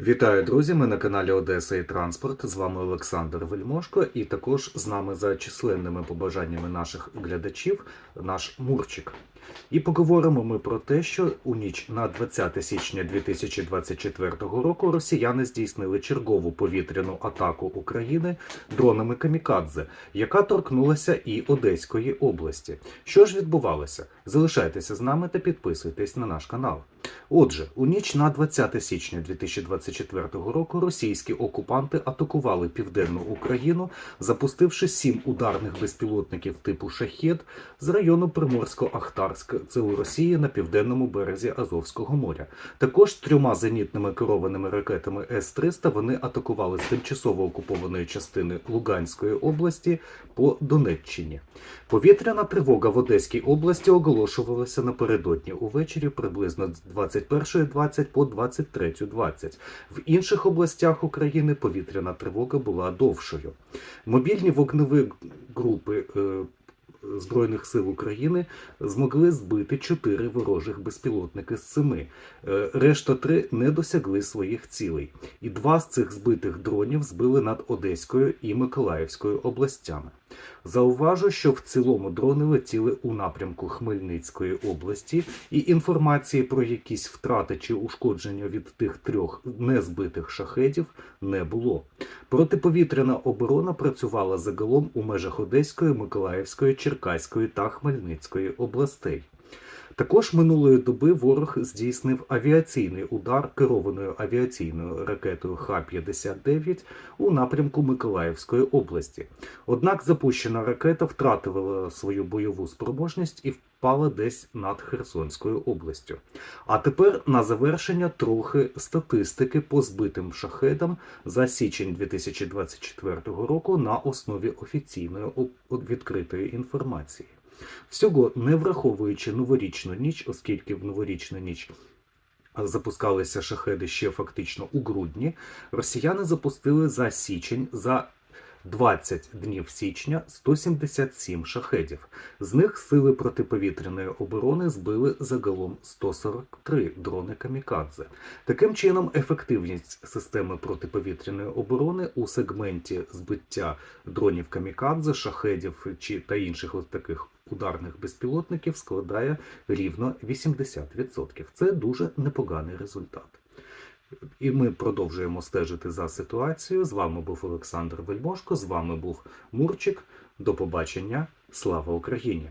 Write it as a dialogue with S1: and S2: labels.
S1: Вітаю, друзі! Ми на каналі Одеса і Транспорт. З вами Олександр Вельмошко, і також з нами за численними побажаннями наших глядачів наш Мурчик. І поговоримо ми про те, що у ніч на 20 січня 2024 року росіяни здійснили чергову повітряну атаку України дронами Камікадзе, яка торкнулася і Одеської області. Що ж відбувалося? Залишайтеся з нами та підписуйтесь на наш канал. Отже, у ніч на 20 січня 2024 року російські окупанти атакували південну Україну, запустивши сім ударних безпілотників типу Шахет з району Приморсько-Ахтарськ, це у Росії на південному березі Азовського моря. Також трьома зенітними керованими ракетами С-300 вони атакували з тимчасово окупованої частини Луганської області по Донеччині. Повітряна тривога в Одеській області оголошувалася напередодні увечері приблизно з 21.20 по 23.20. В інших областях України повітряна тривога була довшою. Мобільні вогневі групи. Збройних сил України змогли збити чотири ворожих безпілотники з семи. Е, Решта три не досягли своїх цілей, і два з цих збитих дронів збили над Одеською і Миколаївською областями. Зауважу, що в цілому дрони летіли у напрямку Хмельницької області, і інформації про якісь втрати чи ушкодження від тих трьох незбитих шахедів не було. Протиповітряна оборона працювала загалом у межах Одеської, Миколаївської, Черкаської та Хмельницької областей. Також минулої доби ворог здійснив авіаційний удар керованою авіаційною ракетою Х-59 у напрямку Миколаївської області. Однак запущена ракета втратила свою бойову спроможність і впала десь над Херсонською областю. А тепер на завершення трохи статистики по збитим шахедам за січень 2024 року на основі офіційної відкритої інформації. Всього не враховуючи новорічну ніч, оскільки в новорічну ніч запускалися шахеди ще фактично у грудні, росіяни запустили за січень за 20 днів січня 177 шахедів. З них сили протиповітряної оборони збили загалом 143 дрони камікадзе. Таким чином, ефективність системи протиповітряної оборони у сегменті збиття дронів камікадзе, шахедів чи та інших от таких ударних безпілотників складає рівно 80%. Це дуже непоганий результат. І ми продовжуємо стежити за ситуацією. З вами був Олександр Вельмошко, з вами був Мурчик. До побачення. Слава Україні!